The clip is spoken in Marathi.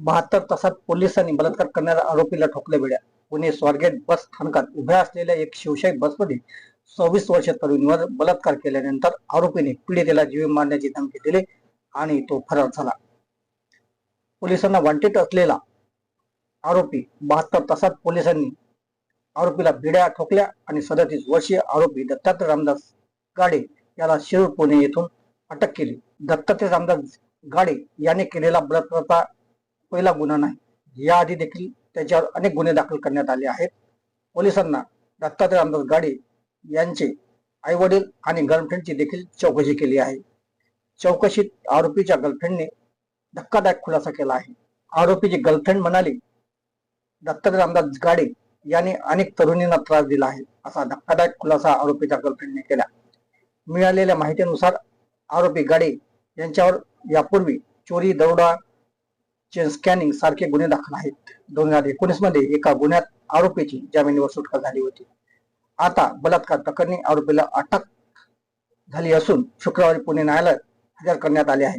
बहात्तर तासात पोलिसांनी बलात्कार करणाऱ्या आरोपीला ठोकले बेड्या पुणे स्वारगेट बस स्थानकात उभ्या असलेल्या एक शिवशाही बसमध्ये सव्वीस वर्ष तरुणीवर बलात्कार केल्यानंतर आरोपीने पीडितेला जीव मारण्याची धमकी दिली आणि तो फरार झाला. पोलिसांना वांटेत असलेला आरोपी बहात्तर तासात पोलिसांनी आरोपीला बिड्या ठोकल्या आणि सदतीस वर्षीय आरोपी दत्तात्रय रामदास गाडे याला शिरूर पुणे येथून अटक केली. दत्तात्रय रामदास गाडे याने केलेला बलात्काराचा पहिला गुन्हा नाही. याआधी देखील त्याच्यावर अनेक गुन्हे दाखल करण्यात आले आहेत. पोलिसांना दत्तात्रय रामदास गाडे यांचे आई वडील आणि गर्लफ्रेंडची देखील चौकशी केली आहे. चौकशीत आरोपीच्या गर्लफ्रेंडने धक्कादायक खुलासा केला आहे. आरोपीची गर्लफ्रेंड म्हणाली दत्तात्रय रामदास गाडे याने अनेक तरुणींना त्रास दिला आहे असा धक्कादायक खुलासा आरोपीच्या गर्लफ्रेंडने केला. मिळालेल्या माहितीनुसार आरोपी गाडे यांच्यावर यापूर्वी चोरी दरोडा चेन स्कॅनिंग सारखे गुन्हे दाखल आहेत. दोन हजार एकोणीसमध्ये एका गुन्ह्यात आरोपीची जामिनीवर सुटका झाली होती. आता बलात्कार प्रकरणी आरोपीला अटक झाली असून शुक्रवारी पुणे न्यायालयात हजर करण्यात आले आहे.